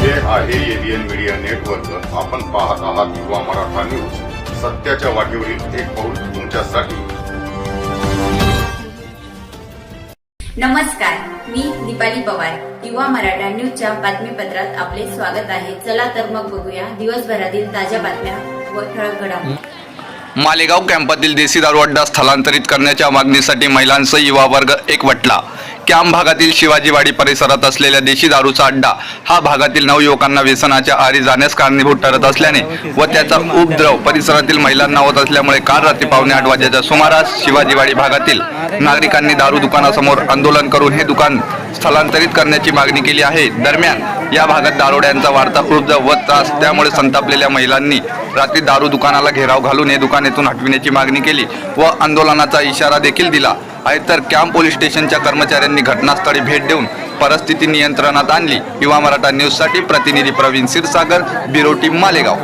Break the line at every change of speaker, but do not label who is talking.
हे आहे ABN media network आपण पाहत आहात युवा मराठा न्यूज सत्याच्या वाटेवरील एक पाऊल तुमच्यासाठी.
नमस्कार मी दीपाली पवार. युवा मराठा न्यूजच्या बातमीपत्रात आपले स्वागत आहे. चला तर मग बघूया दिवसभरातील ताज्या बातम्या व ठळक घडामोडी.
मालेगाव कॅम्पातील देशी दारू अड्डा स्थलांतरित करण्याच्या मागणीसाठी महिलांसह युवा वर्ग एकवटला. कॅम्प भागातील शिवाजीवाडी परिसरात असलेल्या देशी दारूचा अड्डा हा भागातील नवयुवकांना व्यसनाच्या आरी जाण्यास कारणीभूत ठरत असल्याने व त्याचा उपद्रव परिसरातील महिलांना होत असल्यामुळे काल रात्री पावणे आठ वाजेच्या सुमारास शिवाजीवाडी भागातील नागरिकांनी दारू दुकानासमोर आंदोलन करून हे दुकान स्थलांतरित करण्याची मागणी केली आहे. दरम्यान या भागात दारोड्यांचा वाढता उपद्रव व त्रास. त्यामुळे संतापलेल्या महिलांनी रात्री दारू दुकानाला घेराव घालून हे दुकान येथून हटविण्याची मागणी केली व आंदोलनाचा इशारा देखील दिला. आहे तर कॅम्प पोलीस स्टेशनच्या कर्मचाऱ्यांनी घटनास्थळी भेट देऊन परिस्थिती नियंत्रणात आणली. युवा मराठा न्यूजसाठी प्रतिनिधी प्रवीण क्षीरसागर ब्युरो टीम मालेगाव.